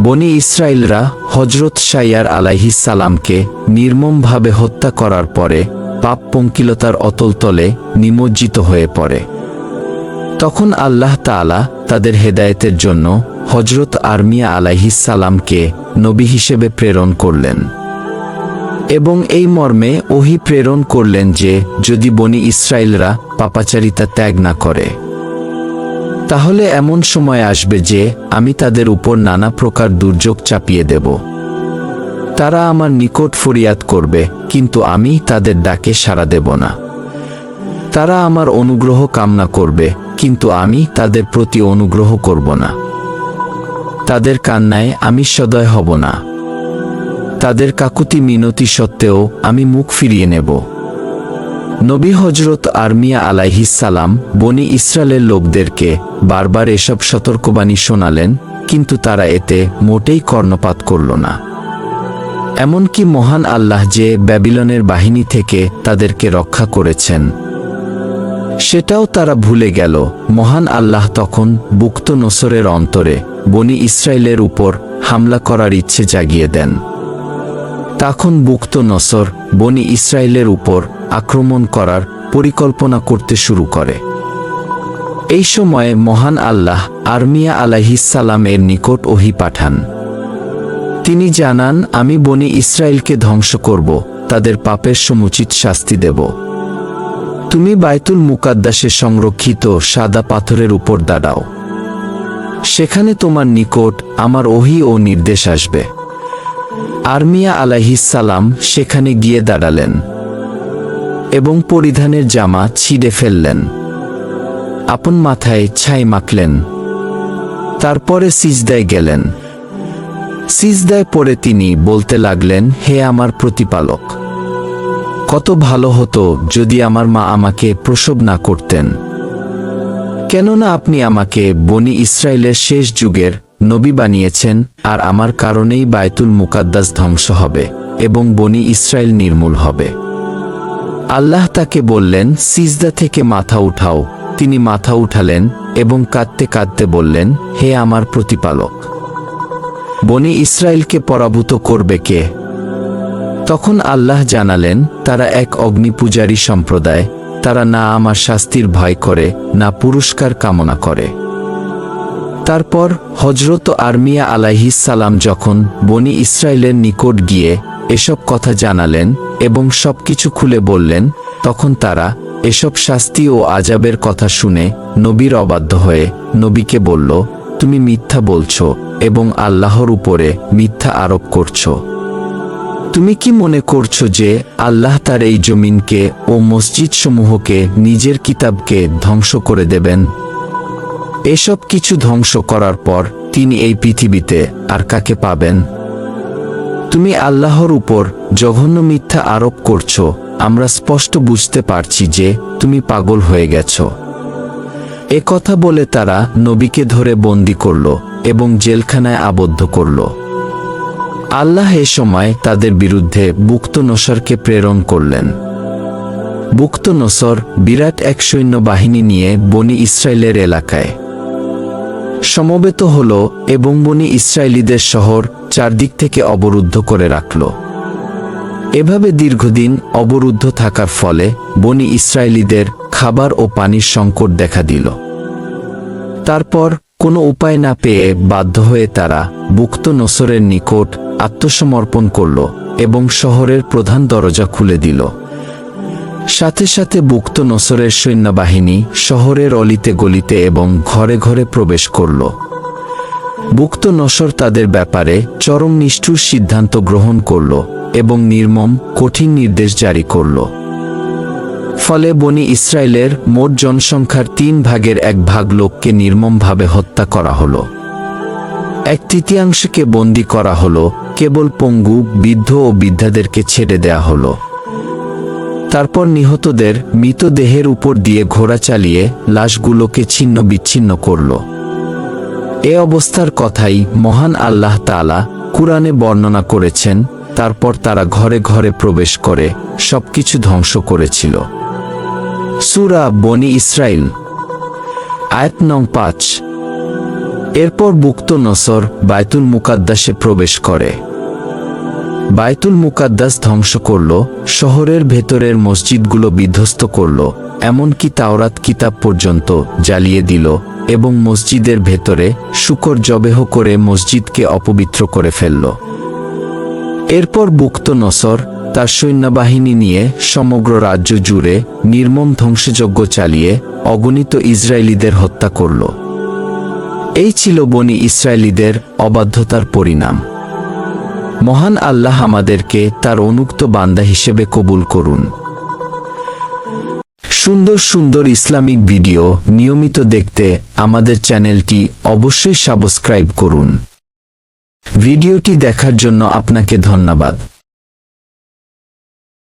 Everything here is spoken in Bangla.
বনি ইসরায়েলরা হজরত আলাইহিস সালামকে নির্মমভাবে হত্যা করার পরে পাপ পঙ্কিলতার অতলতলে নিমজ্জিত হয়ে পড়ে। তখন আল্লাহ তাআলা তাদের হেদায়েতের জন্য হজরত আর্মিয়া সালামকে নবী হিসেবে প্রেরণ করলেন। এবং এই মর্মে ওহি প্রেরণ করলেন যে যদি বনি ইসরায়েলরা পাপাচারিতা ত্যাগ না করে তাহলে এমন সময় আসবে যে আমি তাদের উপর নানা প্রকার দুর্যোগ চাপিয়ে দেব। তারা আমার নিকট ফরিয়াদ করবে, কিন্তু আমি তাদের ডাকে সাড়া দেব না। তারা আমার অনুগ্রহ কামনা করবে, কিন্তু আমি তাদের প্রতি অনুগ্রহ করব না। তাদের কান্নায় আমি সদয় হব না। তাদের কাকুতি মিনতি সত্ত্বেও আমি মুখ ফিরিয়ে নেব। নবী হজরত আর্মিয়া আলাইহিস সালাম বনি ইসরায়েলের লোকদেরকে বারবার এসব সতর্কবাণী শোনালেন, কিন্তু তারা এতে মোটেই কর্ণপাত করল না। এমনকি মহান আল্লাহ যে ব্যাবিলনের বাহিনী থেকে তাদেরকে রক্ষা করেছেন, সেটাও তারা ভুলে গেল। মহান আল্লাহ তখন বুক্ত নসরের অন্তরে বনি ইসরায়েলের উপর হামলা করার ইচ্ছে জাগিয়ে দেন। তখন বুক্ত নসর বনি ইসরায়েলের উপর আক্রমণ করার পরিকল্পনা করতে শুরু করে। এই সময়ে মহান আল্লাহ আর্মিয়া আলাইহিসালাম এর নিকট ওহি পাঠান। তিনি জানান, আমি বনি ইসরায়েলকে ধ্বংস করব, তাদের পাপের সমুচিত শাস্তি দেব। তুমি বাইতুল মুকাদ্দাসে সংরক্ষিত সাদা পাথরের উপর দাঁড়াও। সেখানে তোমার নিকট আমার ওহি ও নির্দেশ আসবে। আর্মিয়া আলাইহিসালাম সেখানে গিয়ে দাঁড়ালেন। এবং পরিধানের জামা ছিঁড়ে ফেললেন। আপন মাথায় ছাই মাখলেন। তারপরে সিজদায় গেলেন। সিজদায় পরে তিনি বলতে লাগলেন, হে আমার প্রতিপালক, কত ভালো হতো যদি আমার মা আমাকে প্রসব না করতেন। কেননা আপনি আমাকে বনি ইসরায়েলের শেষ যুগের নবী বানিয়েছেন আর আমার কারণেই বায়তুল মুকাদ্দাস ধ্বংস হবে এবং বনি ইসরায়েল নির্মূল হবে। আল্লাহ তাকে বললেন, সিজদা থেকে মাথা উঠাও। তিনি মাথা উঠালেন এবং কাঁদতে কাঁদতে বললেন, হে আমার প্রতিপালক, বনি ইসরায়েলকে পরাভূত করবে কে? তখন আল্লাহ জানালেন, তারা এক অগ্নিপূজারী সম্প্রদায়, তারা না আমার শাস্তির ভয় করে, না পুরস্কার কামনা করে। তারপর হজরত আর্মিয়া সালাম যখন বনি ইসরায়েলের নিকট গিয়ে এসব কথা জানালেন এবং সবকিছু খুলে বললেন, তখন তারা এসব শাস্তি ও আজাবের কথা শুনে নবীর অবাধ্য হয়ে নবীকে বলল, তুমি মিথ্যা বলছো এবং আল্লাহর উপরে মিথ্যা আরোপ করছ। তুমি কি মনে করছ যে আল্লাহ তার এই জমিনকে ও মসজিদ সমূহকে নিজের কিতাবকে ধ্বংস করে দেবেন? এসব কিছু ধ্বংস করার পর তিনি এই পৃথিবীতে আর কাকে পাবেন? তুমি আল্লাহর উপর জঘন্য মিথ্যা আরোপ করছ, আমরা স্পষ্ট বুঝতে পারছি যে তুমি পাগল হয়ে গেছো। এ কথা বলে তারা নবীকে ধরে বন্দি করল এবং জেলখানায় আবদ্ধ করল। আল্লাহ এ সময় তাদের বিরুদ্ধে বুক্ত নসরকে প্রেরণ করলেন। বুক্ত নসর বিরাট এক সৈন্য বাহিনী নিয়ে বনি ইসরায়েলের এলাকায়। সমবেত হল এবং বনি ইসরায়েলিদের শহর চারদিক থেকে অবরুদ্ধ করে রাখল। এভাবে দীর্ঘদিন অবরুদ্ধ থাকার ফলে বনি ইসরায়েলিদের খাবার ও পানির সংকট দেখা দিল। তারপর কোনো উপায় না পেয়ে বাধ্য হয়ে তারা বুক্ত নসরের নিকট আত্মসমর্পণ করল এবং শহরের প্রধান দরজা খুলে দিল। সাথে সাথে বুক্ত নসরের সৈন্যবাহিনী শহরের অলিতে গলিতে এবং ঘরে ঘরে প্রবেশ করল। বুক্ত নসর তাদের ব্যাপারে চরম নিষ্ঠুর সিদ্ধান্ত গ্রহণ করল এবং নির্মম, কঠিন নির্দেশ জারি করল। ফলে বনি ইসরায়েলের মোট জনসংখ্যার তিন ভাগের এক ভাগ লোককে নির্মমভাবে হত্যা করা হলো। এক তৃতীয়াংশকে বন্দী করা হলো, কেবল পঙ্গু, বৃদ্ধ ও বৃদ্ধাদেরকে ছেড়ে দেয়া হলো। তারপর নিহতদের মৃতদেহের উপর দিয়ে ঘোড়া চালিয়ে লাশগুলোকে ছিন্ন বিচ্ছিন্ন করল। এ অবস্থার কথাই মহান আল্লাহ তাআলা কুরআনে বর্ণনা করেছেন, তারপর তারা ঘরে ঘরে প্রবেশ করে সবকিছু ধ্বংস করেছিল। সুরা বনি ইসরাইল আয়াত নং পাঁচ। এরপর বুক্ত নসর বায়তুল মুকাদ্দাসে প্রবেশ করে। বায়তুল মুকাদ্দাস ধ্বংস করল, শহরের ভেতরের মসজিদগুলো বিধ্বস্ত করল, এমনকি তাওরাত কিতাব পর্যন্ত জ্বালিয়ে দিল এবং মসজিদের ভেতরে শুকর জবেহ করে মসজিদকে অপবিত্র করে ফেলল। এরপর বুক্ত নসর তার সৈন্যবাহিনী নিয়ে সমগ্র রাজ্য জুড়ে নির্মম ধ্বংসযজ্ঞ চালিয়ে অগণিত ইসরায়েলিদের হত্যা করল। এই ছিল বনি ইসরায়েলিদের অবাধ্যতার পরিণাম। মহান আল্লাহ আমাদেরকে তার অনুক্ত বান্দা হিসেবে কবুল করুন। সুন্দর সুন্দর ইসলামিক ভিডিও নিয়মিত দেখতে আমাদের চ্যানেলটি অবশ্যই সাবস্ক্রাইব করুন। ভিডিওটি দেখার জন্য আপনাকে ধন্যবাদ।